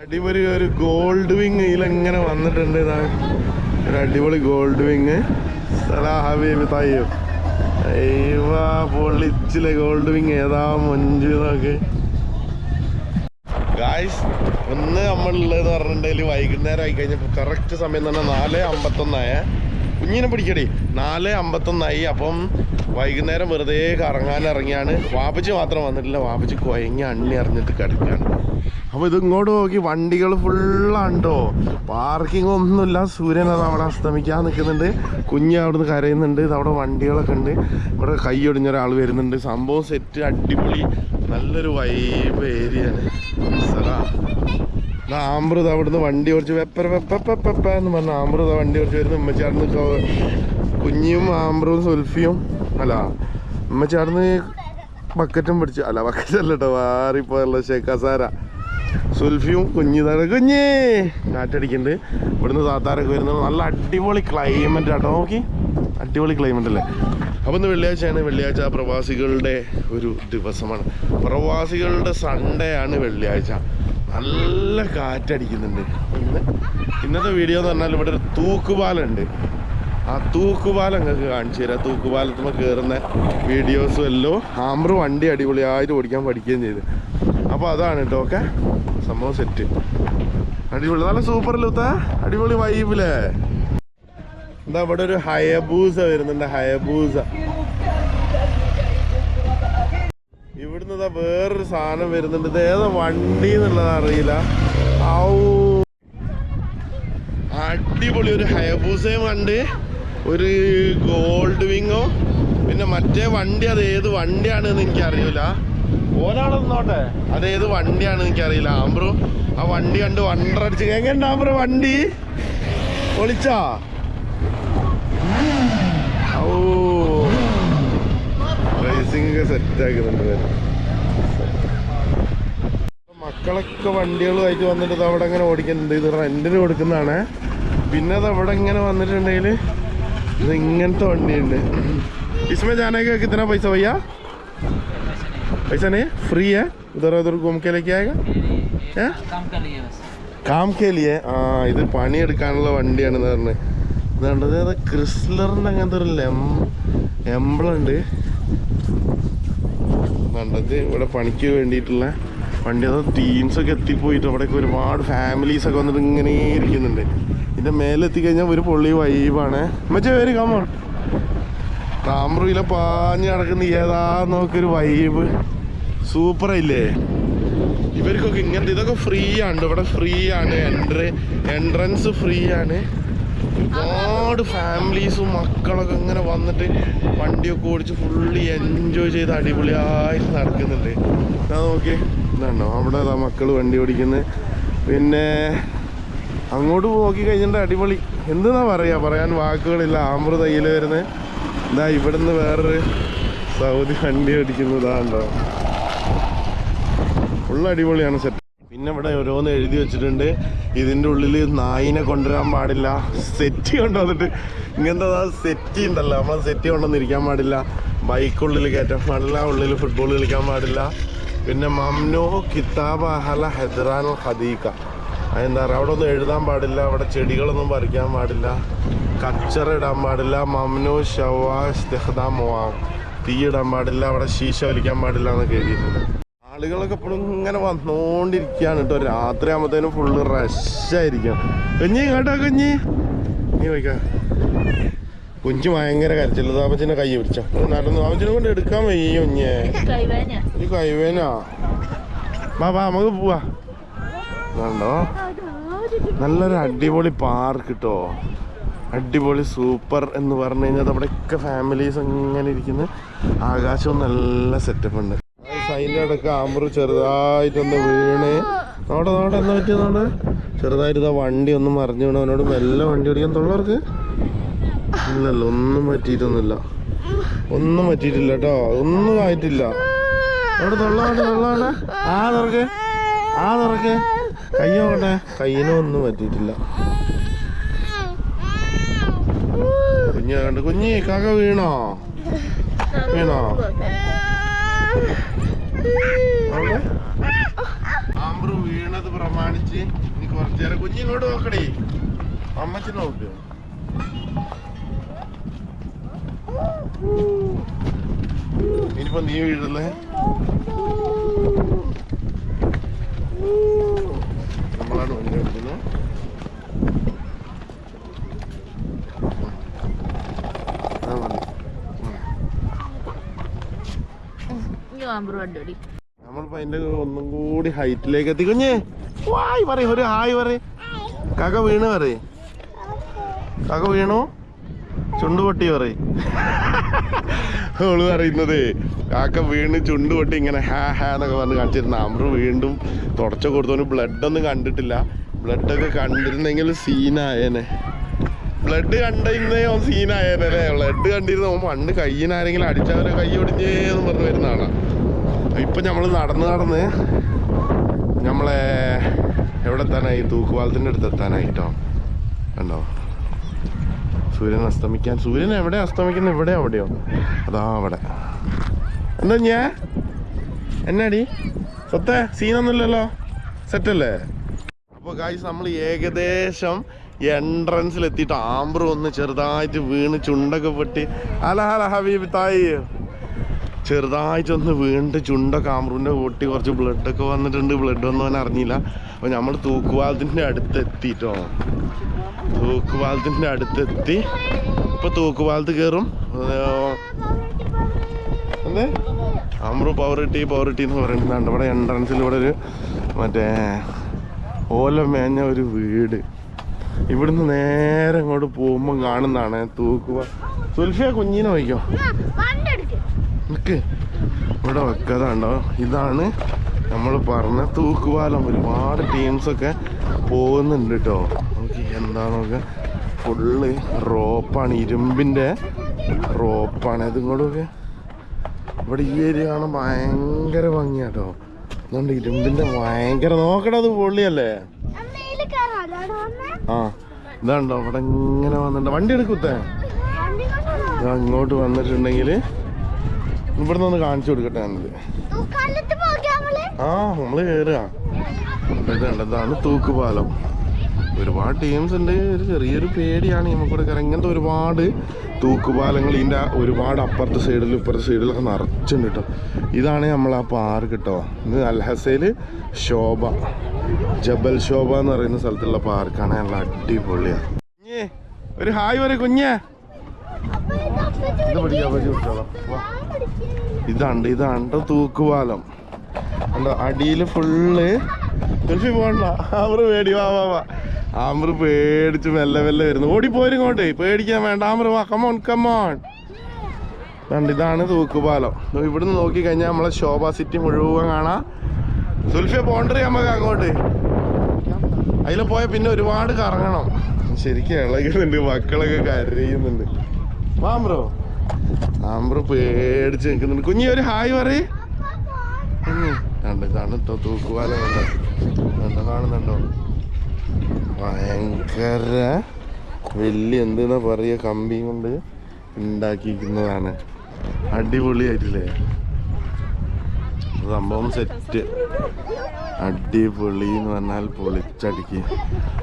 അടിപൊളി ഒരു gold wing ഇതിലെങ്ങനെ വന്നിട്ടുണ്ട്. ഇതാ ഒരു അടിപൊളി ഗോൾഡ് വിങ് പൊളിച്ചിലെ ഗോൾഡ് വിങ് ഏതാ മഞ്ജു നോക്ക് ഗായ്സ് ഒന്ന് നമ്മളുള്ളതെന്ന് പറഞ്ഞിട്ടുണ്ടെങ്കിൽ വൈകുന്നേരം ആയി കഴിഞ്ഞപ്പോൾ കറക്റ്റ് സമയം തന്നെ നാല് അമ്പത്തൊന്നായ. കുഞ്ഞിനെ പിടിക്കടി. നാല് അമ്പത്തൊന്നായി. അപ്പം വൈകുന്നേരം വെറുതെ കറങ്ങാൻ ഇറങ്ങിയാണ് വാപ്പച്ചി മാത്രം വന്നിട്ടില്ല. വാപ്പച്ചി കൊയങ്ങി അണ്ണി അറിഞ്ഞിട്ട് കിടക്കുകയാണ് അപ്പോൾ ഇത് ഇങ്ങോട്ട് നോക്കി വണ്ടികൾ ഫുള്ളാണ്ടോ? പാർക്കിംഗ് ഒന്നുമില്ല. സൂര്യൻ അത് അവിടെ അസ്തമിക്കാൻ നിൽക്കുന്നുണ്ട്. കുഞ്ഞ് അവിടുന്ന് കരയുന്നുണ്ട്. അവിടെ വണ്ടികളൊക്കെ ഉണ്ട്. ഇവിടെ കൈ ഒടിഞ്ഞ ഒരാൾ വരുന്നുണ്ട്. സംഭവം സെറ്റ് അടിപൊളി. നല്ലൊരു വൈബ് ഏരിയ ആമ്പ്രത അവിടുന്ന് വണ്ടി ഓടിച്ച് വെപ്പർ വെപ്പ എന്ന് പറഞ്ഞ ആമ്പ്രത വണ്ടി ഓടിച്ച് വരുന്ന. ഉമ്മച്ചാടുന്ന് കുഞ്ഞും ആമ്പ്രവും സുൽഫിയും. അല്ല ഉമ്മച്ചാടുന്ന് ബക്കറ്റും പിടിച്ചു. അല്ല ബക്കറ്റ് അല്ല കേട്ടോ മാറിപ്പോയുള്ള ഷേഖസാര സുൽഫിയും കുഞ്ഞിതാണ് കുഞ്ഞേ കാറ്റടിക്കുന്നുണ്ട് ഇവിടുന്ന് താത്താരൊക്കെ വരുന്നത് നല്ല അടിപൊളി ക്ലൈമറ്റ് ആട്ടോ. നോക്കി. അടിപൊളി ക്ലൈമറ്റ് അല്ലേ? അപ്പം ഇന്ന് വെള്ളിയാഴ്ചയാണ്. വെള്ളിയാഴ്ച പ്രവാസികളുടെ ഒരു ദിവസമാണ്. പ്രവാസികളുടെ സൺഡേ ആണ് വെള്ളിയാഴ്ച. നല്ല കാറ്റടിക്കുന്നുണ്ട്. ഇന്ന് ഇന്നത്തെ വീഡിയോ എന്ന് പറഞ്ഞാൽ ഇവിടെ ഒരു തൂക്കുപാലുണ്ട് ആ തൂക്കുപാലം നിങ്ങൾക്ക് കാണിച്ചു തരാം. തൂക്കുപാലത്തുമ്പോൾ കയറുന്ന വീഡിയോസും എല്ലാം. ആമ്പ്ര വണ്ടി അടിപൊളിയായിട്ട് ഓടിക്കാൻ പഠിക്കുകയും ചെയ്തു. അപ്പോൾ അതാണ് കേട്ടോ ഓക്കെ? സംഭവം സെറ്റ് അടിപൊളി. നല്ല സൂപ്പർ ലൂത്ത അടിപൊളി വൈബിലേ എന്താ ഇവിടെ ഒരു ഹയബൂസ വരുന്നുണ്ട് ഹയബൂസ. ഇവിടുന്ന് വേറൊരു സാധനം വരുന്നുണ്ട്. ഇത് ഏതാ വണ്ടി എന്നുള്ളത് അറിയില്ല. ഔ. അടിപൊളി ഒരു ഹയബൂസയും കണ്ട്. ഒരു ഗോൾഡ് വിങ്ങോ പിന്നെ മറ്റേ വണ്ടി അത് ഏത് വണ്ടിയാണെന്ന് എനിക്ക് അറിയില്ല ഓനാടെ നിന്നോട്ടെ അത് ഏത് വണ്ടിയാണെന്ന് എനിക്കറിയില്ല ആമ്പ്രു ആ വണ്ടി കണ്ട് വണ്ടർ അടിച്ച് എങ്ങനെ ആമ്പ്രു വണ്ടി ഒളിച്ചാ ഔ റേസിംഗ് ഒക്കെ സെറ്റ് ആക്കുന്നുണ്ട് ഇവര്. മക്കളൊക്കെ വണ്ടികളുമായിട്ട് വന്നിട്ട് ഇത് അവിടെ അങ്ങനെ ഓടിക്കുന്നുണ്ട് ഇത് റെന്റിന് കൊടുക്കുന്നതാണ് പിന്നെ അത് അവിടെ ഇങ്ങനെ വന്നിട്ടുണ്ടെങ്കിൽ ഇത് ഇങ്ങനത്തെ വണ്ടിയുണ്ട് इसमें जाने का कितना पैसा भैया पैसा नहीं है फ्री है उधर उधर घूम के लेके आएगा हैं काम कर लिए बस കാം കേലിയെ ആ ഇത് പണിയെടുക്കാനുള്ള വണ്ടിയാണെന്ന് പറഞ്ഞത് ഇതാണ്ടത് അത് ക്രിസ്ലറിൻ്റെ അങ്ങനത്തെ ഒരു ലെം എംബ്ലുണ്ട് കണ്ടത് ഇവിടെ പണിക്ക് വേണ്ടിയിട്ടുള്ള വണ്ടി അത് ടീംസൊക്കെ എത്തിപ്പോയിട്ട് അവിടെയൊക്കെ ഒരുപാട് ഫാമിലീസൊക്കെ വന്നിട്ട് ഇങ്ങനെ ഇരിക്കുന്നുണ്ട് ഇതിൻ്റെ മേലെ എത്തിക്കഴിഞ്ഞാൽ ഒരു പൊള്ളി വൈബാണ് മറ്റേ പേര് കാമോ താമ്രയിലെ പാഞ്ഞ് നടക്കുന്ന ഏതാ നോക്കൊരു വൈബ് സൂപ്പറായില്ലേ ഇവർക്കൊക്കെ ഇങ്ങനത്തെ ഇതൊക്കെ ഫ്രീ ആണ്. ഇവിടെ ഫ്രീ ആണ്. എൻട്രി എൻട്രൻസ് ഫ്രീ ആണ്. ഒരുപാട് ഫാമിലീസും മക്കളൊക്കെ ഇങ്ങനെ വന്നിട്ട് വണ്ടിയൊക്കെ ഓടിച്ച് ഫുള്ളി എൻജോയ് ചെയ്ത് അടിപൊളിയായിട്ട് നടക്കുന്നുണ്ട്. ഞാൻ നോക്കി. ഇതാണോ അവിടെ അതാ മക്കൾ വണ്ടി ഓടിക്കുന്നത് പിന്നെ അങ്ങോട്ട് നോക്കി കഴിഞ്ഞിട്ട് അടിപൊളി. എന്തെന്നാ പറയാ? പറയാൻ വാക്കുകളില്ല. ആമ്പ്ര തയ്യൽ വരുന്നത് ഇതാ ഇവിടുന്ന് വേറൊരു സൗദി വണ്ടി ഓടിക്കുന്നതാണ്ടോ ഫുൾ അടിപൊളിയാണ് സെറ്റ് പിന്നെ ഇവിടെ ഓരോന്ന് എഴുതി വെച്ചിട്ടുണ്ട്. ഇതിന്റെ ഉള്ളിൽ നായിനെ കൊണ്ടുവരാൻ പാടില്ല. സെറ്റ് കൊണ്ടുവന്നിട്ട് ഇങ്ങനത്തെ സെറ്റ് ഉണ്ടല്ലോ. നമ്മളെ സെറ്റ് കൊണ്ടുവന്നിരിക്കാൻ പാടില്ല. ബൈക്കുള്ളിൽ കയറ്റാൻ പാടില്ല ഉള്ളിൽ ഫുട്ബോൾ കളിക്കാൻ പാടില്ല. പിന്നെ മംനോ കിതാബ് അഹല ഹെദ്രാനോ ഹദീക്ക അതെന്താ പറയുക അവിടെ ഒന്നും എഴുതാൻ പാടില്ല അവിടെ ചെടികളൊന്നും പറിക്കാൻ പാടില്ല. കച്ചറ ഇടാൻ പാടില്ല മംനു ഷവാസ് തീ ഇടാൻ പാടില്ല അവിടെ ശീശ വലിക്കാൻ പാടില്ല എന്നൊക്കെ എഴുതിയിട്ടുണ്ട് ആളുകളൊക്കെ ഇപ്പോഴും ഇങ്ങനെ വന്നുകൊണ്ടിരിക്കുകയാണ് കേട്ടോ. രാത്രി ആകുമ്പോഴത്തേനും ഫുള്ള് റഷായിരിക്കും കുഞ്ഞി കേട്ടോ കുഞ്ഞി. നീ വയ്ക്ക കുഞ്ഞു ഭയങ്കര കരച്ചില്ല താമച്ചിനെ കൈ പിടിച്ചോ. നടന്നു താമസിനെ കൊണ്ട് എടുക്കാൻ വയ്യ കുഞ്ഞേ. കൈവേന ബാബാ കൈവേനാ വാ വാ നമുക്ക് പോവാ. കണ്ടോ? നല്ലൊരു അടിപൊളി പാർക്ക് കേട്ടോ അടിപൊളി സൂപ്പർ എന്ന് പറഞ്ഞു കഴിഞ്ഞാൽ അവിടെയൊക്കെ ഫാമിലീസ് ഇങ്ങനെ ഇരിക്കുന്ന. ആകാശവും നല്ല സെറ്റപ്പ് ഉണ്ട്. അതിന്റെ ഇടയ്ക്ക് ആമ്പറ് ചെറുതായിട്ടൊന്ന് വീണ്. നോടെ നോടെ എന്താ പറ്റിയതോടെ ചെറുതായിട്ട് ഇതാ വണ്ടി ഒന്നും മറിഞ്ഞു വീണു. അവനോട് മെല്ലെ വണ്ടി ഓടിക്കാൻ. തൊള്ളവർക്ക്? ഇല്ലല്ലോ ഒന്നും പറ്റിയിട്ടൊന്നുമില്ല. ഒന്നും പറ്റിയിട്ടില്ല കേട്ടോ. ഒന്നും ആയിട്ടില്ല. അവിടെ തൊള്ളാണ് തൊള്ളാണ് ആ തുറക്കേ. ആ തുറക്കേ. കയ്യോട്ടെ ഒന്നും പറ്റിയിട്ടില്ല. കുഞ്ഞ് കണ്ട് കുഞ്ഞി കാക്ക വീണോ? വീണോ? അവിടെ? വീണത് പ്രമാണിച്ച് ഇനി കുറച്ചു നേരം കുഞ്ഞിങ്ങോട്ട് നോക്കടേ. അമ്മച്ചി നോക്ക്. ഇനിയിപ്പോ നീ വീഴല്ലേ നമ്മളാണ് വണ്ടി എടുക്കുന്നത് ആ മതി. ആമ്പറ് കണ്ടുപിടി നമ്മളിപ്പോ അതിന്റെ ഒന്നും കൂടി ഹൈറ്റിലേക്ക് എത്തി. കുഞ്ഞേ വായ് പറയും ഒരു ഹായ് പറയും. കക വീണ് പറയും. കക വീണു? ചുണ്ട് പൊട്ടി പറയും. ഓൾ പറയുന്നത് കാക്ക വീണ് ചുണ്ട് പൊട്ടി ഇങ്ങനെ ഹാ ഹാ എന്നൊക്കെ പറഞ്ഞ് കാണിച്ചിരുന്ന. അമ്രു വീണ്ടും തുടച്ച കൊടുത്തോന് ബ്ലഡ് ഒന്നും കണ്ടിട്ടില്ല. ബ്ലഡ് ഒക്കെ കണ്ടിരുന്നെങ്കിൽ സീനായേനെ. ബ്ലഡ് കണ്ടിരുന്നേ ഓൻ സീനായേനെ ബ്ലഡ് കണ്ടിരുന്ന ഓൻ പണ്ട് കയ്യിനാരെങ്കിലും അടിച്ചവരെ കൈ ഒടിഞ്ഞേന്ന് പറഞ്ഞ് വരുന്നതാണ്. ഇപ്പൊ നമ്മൾ നടന്ന് നടന്ന് നമ്മളെ എവിടെ എത്താനായി തൂക്കുപാലത്തിന്റെ അടുത്ത് എത്താനായിട്ടോ കണ്ടോ? സൂര്യൻ അസ്തമിക്കാൻ സൂര്യൻ എവിടെ അസ്തമിക്കുന്നത് ഇവിടെ അവിടെയോ? അതാ അവിടെ. എന്താ ഞാൻ എന്നാടി? സ്വത്തെ സീനൊന്നുമില്ലല്ലോ? സെറ്റല്ലേ? അപ്പോൾ കാശ് നമ്മൾ ഏകദേശം എൻട്രൻസിൽ എത്തിയിട്ട് ആംബ്ര ഒന്ന് ചെറുതായിട്ട് വീണ് ചുണ്ടൊക്കെ പൊട്ടി. അല ഹല ഹബീബ് തായി. ചെറുതായിട്ടൊന്ന് വീണ്ട് ചുണ്ട ആമ്പ്രൂന്റെ പൊട്ടി കുറച്ച് ബ്ലഡൊക്കെ വന്നിട്ടുണ്ട്. ബ്ലഡ് ഒന്നും അവൻ അറിഞ്ഞില്ല. അപ്പോൾ നമ്മൾ തൂക്കുപാലത്തിന്റെ അടുത്ത് എത്തിട്ടോ തൂക്കുപാലത്തിന്റെ അടുത്തെത്തി ഇപ്പോൾ തൂക്കുപാലത്ത് കയറും പവർ കിട്ടി പവർ കിട്ടി എന്ന് പറയുന്നുണ്ട് ഇവിടെ എൻട്രൻസിൽ ഇവിടെ ഒരു മറ്റേ ഓല മേഞ്ഞ ഒരു വീട്. ഇവിടുന്ന് നേരെ അങ്ങോട്ട് പോകുമ്പോൾ കാണുന്നതാണ് തൂക്കുപാൽ സുൽഫിയ കുഞ്ഞിനെ വയ്ക്കോ. നിക്ക്. ഇവിടെ വെക്കാതാണ്ടോ ഇതാണ് നമ്മൾ പറഞ്ഞ തൂക്കുപാലം. ഒരുപാട് ടീംസൊക്കെ പോകുന്നുണ്ട് കേട്ടോ നമുക്ക് എന്താ നോക്ക. ഫുള്ള് റോപ്പാണ് ഇരുമ്പിന്റെ റോപ്പാണ്. ഇതുകൊണ്ടൊക്കെ ഇവിടെ ഈ ഏരിയ കാണാൻ ഭയങ്കര ഭംഗിയാട്ടോ അതുകൊണ്ട് ഇരുമ്പിന്റെ ഭയങ്കര നോക്കടാ അത് പൊള്ളിയല്ലേ? ആ ഇതാണ്ടോ ഇവിടെ ഇങ്ങനെ വന്നിട്ടുണ്ട്. വണ്ടി എടുക്കൂത്തേ അങ്ങോട്ട് ഇങ്ങോട്ട് വന്നിട്ടുണ്ടെങ്കിൽ ഇവിടെ ഒന്ന് കാണിച്ചു കൊടുക്കട്ടെ ഞാനിത്. ആ നമ്മൾ കേറുകയാണ് തൂക്കുപാലം. ഒരുപാട് ടീംസ് ഉണ്ട് ഒരു ചെറിയൊരു പേടിയാണ് നമുക്കിവിടെ കയറാൻ. ഇങ്ങനത്തെ ഒരുപാട് തൂക്കുപാലങ്ങൾ ഇതിന്റെ ഒരുപാട് അപ്പുറത്തെ സൈഡിലും ഇപ്പുറത്തെ സൈഡിലൊക്കെ നിറച്ചുണ്ട് കേട്ടോ ഇതാണ് നമ്മൾ ആ പാർക്ക് കേട്ടോ ഇത് അൽഹസയിൽ ശോഭ ജബൽ ശോഭ എന്ന് പറയുന്ന സ്ഥലത്തുള്ള പാർക്കാണ്. നല്ല അടിപൊളിയാണ് ഒരു ഹായ് പറയും കുഞ്ഞേ. ഇതാണ്ട് ഇതാണ്ട് തൂക്കുപാലം. കണ്ടോ? അടിയിൽ ഫുള്ള് ഗൾഫിൽ പോകണ്ട. ആമറ് പേടി വാ വാ വാ. ആമറ് പേടിച്ച് മെല്ലെ മെല്ലെ വരുന്നു. ഓടിപ്പോരും ഇങ്ങോട്ട്. പേടിക്കാൻ വേണ്ട. ആമറ് വാ കമോൺ കമോൺ കണ്ട് ഇതാണ് തൂക്കുപാലം. ഇവിടുന്ന് നോക്കി കഴിഞ്ഞാൽ നമ്മളെ ശോഭ സിറ്റി മുഴുവൻ കാണാം. സുൽഫിയ പോണ്ടറി നമുക്ക് അങ്ങോട്ട്. അതിൽ പോയാൽ പിന്നെ ഒരുപാട് കറങ്ങണം. ശരിക്കും ഇളകുന്നുണ്ട് മക്കളൊക്കെ കരയുന്നുണ്ട്. വാമ്പ്രോ? ആമ്പ്രോ പേടിച്ച് നിൽക്കുന്നുണ്ട്. കുഞ്ഞി ഒരു ഹായ് പറയേ. കുഞ്ഞി കണ്ട് ഇതാണ് കേട്ടോ തൂക്കുപാലം കണ്ടോ. കണ്ടോ കാണുന്നുണ്ടോ? ഭയങ്കര വലിയ എന്തെന്നാ പറയുക കമ്പി കൊണ്ട് ഉണ്ടാക്കിയിരിക്കുന്നതാണ് അടിപൊളിയായിട്ടില്ലേ? സംഭവം സെറ്റ് അടിപൊളി എന്ന് പറഞ്ഞാൽ പൊളിച്ചടിക്ക്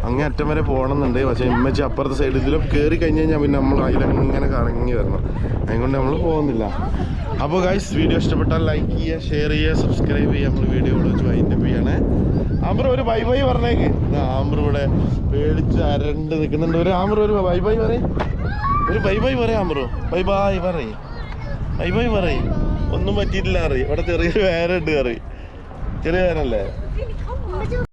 അങ്ങനെ അറ്റം വരെ പോകണമെന്നുണ്ട്. പക്ഷേ ഇമ്മച്ചി അപ്പുറത്തെ സൈഡിൽ കയറി കഴിഞ്ഞ് കഴിഞ്ഞാൽ പിന്നെ നമ്മൾ അതിലങ്ങനെ കറങ്ങി വരണം. അതുകൊണ്ട് നമ്മൾ പോകുന്നില്ല. അപ്പോൾ ഗൈസ് വീഡിയോ ഇഷ്ടപ്പെട്ടാൽ ലൈക്ക് ചെയ്യുക ഷെയർ ചെയ്യുക സബ്സ്ക്രൈബ് ചെയ്യുക. നമ്മൾ വീഡിയോ വെച്ച് വൈൻഡപ്പ് ചെയ്യണേ. ആമ്പർ ഒരു ബൈ ബൈ പറഞ്ഞേക്ക്. ആമ്പർ ഇവിടെ പേടിച്ച് അരണ്ട് നിൽക്കുന്നുണ്ട്. ഒരു ആമ്പർ ഒരു ബൈ ബൈ പറയും. ഒരു ബൈ ബൈ പറയാം ആമ്പറോ ബൈ ബൈ പറയും. ബൈ ബൈ പറയും. ഒന്നും പറ്റിയിട്ടില്ല അറിയും ഇവിടെ ചെറിയൊരു വേരുണ്ട് കറി ചെറിയ വേരല്ലേ?